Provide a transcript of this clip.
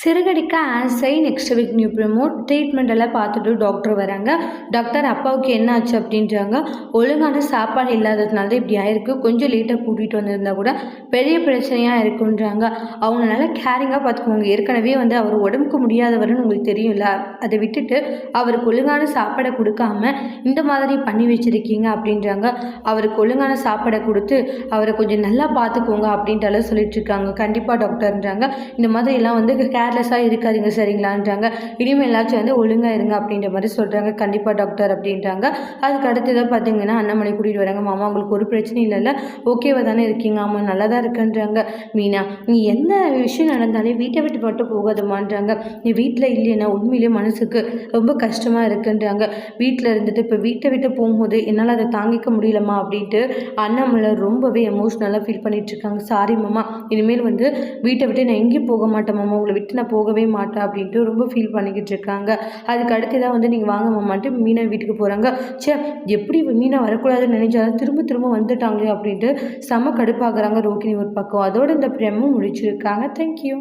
சிறுகடிக்க ஆசை next week new promote treatment எல்லாம் பார்த்துட்டு டாக்டர் வராங்க. டாக்டர் அப்பாவுக்கு என்ன ஆச்சு அப்படின்றாங்க. ஒழுங்கான சாப்பாடு இல்லாததுனால தான் இப்படி ஆயிருக்கு. கொஞ்சம் லேட்டாக கூட்டிகிட்டு வந்திருந்தா கூட பெரிய பிரச்சனையாக இருக்குன்றாங்க. அவங்க நல்லா கேரிங்காக பார்த்துக்கோங்க ஏற்கனவே வந்து அவர் உடம்புக்கு முடியாதவர்னு உங்களுக்கு தெரியும்ல அதை விட்டுட்டு அவருக்கு ஒழுங்கான சாப்பாடை கொடுக்காம இந்த மாதிரி பண்ணி வச்சுருக்கீங்க அப்படின்றாங்க. அவருக்கு ஒழுங்கான சாப்பாடை கொடுத்து அவரை கொஞ்சம் நல்லா பார்த்துக்கோங்க அப்படின்ட்டு சொல்லிட்டு இருக்காங்க. கண்டிப்பாக டாக்டர்ன்றாங்க இந்த மாதிரிலாம் வந்து கே கேர்லெஸ்ஸாக இருக்காதீங்க சரிங்களான்றாங்க இனிமேலாச்சும் வந்து ஒழுங்காக இருங்க அப்படின்ற மாதிரி சொல்கிறாங்க கண்டிப்பாக டாக்டர் அப்படின்றாங்க அதுக்கு அடுத்ததாக பார்த்தீங்கன்னா அண்ணாமலை கூட்டிகிட்டு வராங்க. மாமா உங்களுக்கு ஒரு பிரச்சனையும் இல்லைல்ல ஓகேவா தானே இருக்கீங்க. ஆமாம் நல்லா தான் இருக்குன்றாங்க. மீனா நீ எந்த விஷயம் நடந்தாலே வீட்டை விட்டு மட்டும் போகாதமான்றாங்க நீ வீட்டில் இல்லைன்னா உண்மையிலேயே மனசுக்கு ரொம்ப கஷ்டமாக இருக்குன்றாங்க. வீட்டில் இருந்துட்டு இப்போ வீட்டை விட்டு போகும்போது என்னால் அதை தாங்கிக்க முடியலம்மா அப்படின்ட்டு அண்ணாமலை ரொம்பவே எமோஷ்னலாக ஃபீல் பண்ணிகிட்ருக்காங்க சாரி மாமா இனிமேல் வந்து வீட்டை விட்டு நான் எங்கேயும் போக மாட்டேன் மாமா. உங்களை விட்டு நான் போகவே மாட்டேன் அப்படின்ட்டு ரொம்ப ஃபீல் பண்ணிக்கிட்டு இருக்காங்க. அதுக்கு அடுத்து தான் வந்து நீங்கள் வாங்க மாமான்ட்டு மீனா வீட்டுக்கு போகிறாங்க சே எப்படி மீனா வரக்கூடாதுன்னு நினைச்சாலும் திரும்ப திரும்ப வந்துட்டாங்களே அப்படின்ட்டு செம கடுப்பாகிறாங்க ரோகிணி ஒரு பக்கம். அதோட இந்த பிரமும் முடிச்சிருக்காங்க. தேங்க்யூ